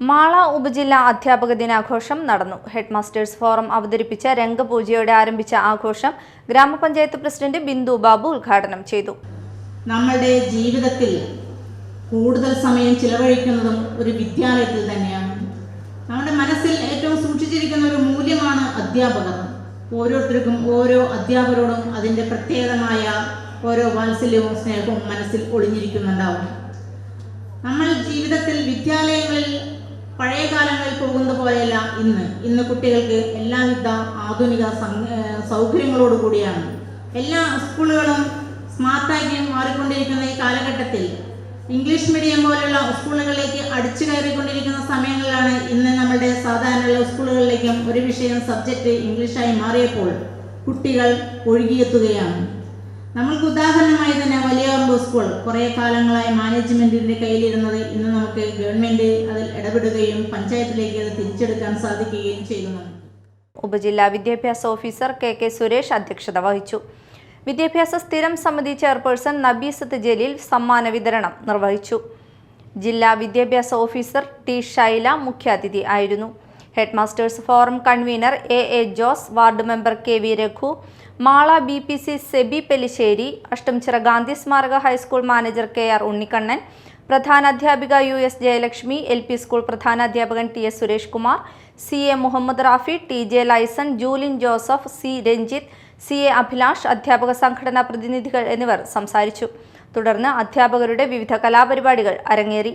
മാള ഉപജില്ലാ അധ്യാപക ദിനാഘോഷം നടന്നു. ഹെഡ്മാസ്റ്റേഴ്സ് ഫോറം അവതരിപ്പിച്ച രംഗപൂജയോടെ ആരംഭിച്ച ആഘോഷം ഗ്രാമപഞ്ചായത്ത് പ്രസിഡന്റ് ബിന്ദു ബാബു ഉദ്ഘാടനം ചെയ്തു. നമ്മളുടെ ജീവിതത്തിൽ കൂടുതൽ സമയം ചിലവഴിക്കുന്നതും ഒരു വിദ്യാലയത്തിൽ തന്നെയാണ്. നമ്മുടെ മനസ്സിൽ ഏറ്റവും സൂക്ഷിച്ചിരിക്കുന്ന ഒരു മൂല്യമാണ് അധ്യാപകർ ഓരോരുത്തർക്കും ഓരോ അധ്യാപകരോടും അതിന്റെ പ്രത്യേകമായ ഓരോ വാത്സല്യവും സ്നേഹവും മനസ്സിൽ ഒളിഞ്ഞിരിക്കുന്നുണ്ടാവും. നമ്മൾ ജീവിതത്തിൽ വിദ്യാലയങ്ങളിൽ പഴയ കാലങ്ങളിൽ പോകുന്ന പോലെയല്ല ഇന്ന്. ഇന്ന് കുട്ടികൾക്ക് എല്ലാവിധ ആധുനിക സൗകര്യങ്ങളോട് കൂടിയാണ്. എല്ലാ സ്കൂളുകളും സ്മാർട്ടാക്കി മാറിക്കൊണ്ടിരിക്കുന്ന ഈ കാലഘട്ടത്തിൽ ഇംഗ്ലീഷ് മീഡിയം പോലുള്ള സ്കൂളുകളിലേക്ക് അടിച്ചു കയറിക്കൊണ്ടിരിക്കുന്ന സമയങ്ങളിലാണ് ഇന്ന് നമ്മുടെ സാധാരണ സ്കൂളുകളിലേക്കും ഒരു വിഷയം സബ്ജക്റ്റ് ഇംഗ്ലീഷായി മാറിയപ്പോൾ കുട്ടികൾ ഒഴുകിയെത്തുകയാണ്. നമ്മൾക്ക് ഉദാഹരണമായി തന്നെ വലിയറമ്പ് സ്കൂൾ കുറേ കാലങ്ങളായി മാനേജ്മെന്റിന്റെ കയ്യിലിരുന്നത് ഇന്ന് നമുക്ക് ഗവൺമെന്റ് അതിൽ ഇടപെടുകയും പഞ്ചായത്തിലേക്ക് അത് തിരിച്ചെടുക്കാൻ സാധിക്കുകയും ചെയ്യുന്നുണ്ട് ഉപജില്ലാ വിദ്യാഭ്യാസ ഓഫീസർ കെ കെ സുരേഷ് അധ്യക്ഷത വഹിച്ചു. വിദ്യാഭ്യാസ സ്ഥിരം സമിതി ചെയർപേഴ്സൺ നബീസത്ത് ജലീൽ സമ്മാന വിതരണം നിർവഹിച്ചു. ജില്ലാ വിദ്യാഭ്യാസ ഓഫീസർ ടി ഷൈല മുഖ്യാതിഥി ആയിരുന്നു. Headmasters forum convener A A Jose ward member K V Raghu Mala B P C Sebi Pelissery Ashtamichira Gandhi സ്മാരക high school manager K R Unnikannan പ്രധാനാധ്യാപിക U S Jayalakshmi L P school പ്രധാനാധ്യാപകൻ T S Suresh Kumar C A Muhammad Rafi T J Laison Julin Joseph C Ranjith C A Abhilash അധ്യാപക സംഘടനാ പ്രതിനിധികൾ എന്നിവർ സംസാരിച്ചു. തുടർന്ന് അധ്യാപകരുടെ വിവിധ കലാപരിപാടികൾ അരങ്ങേറി.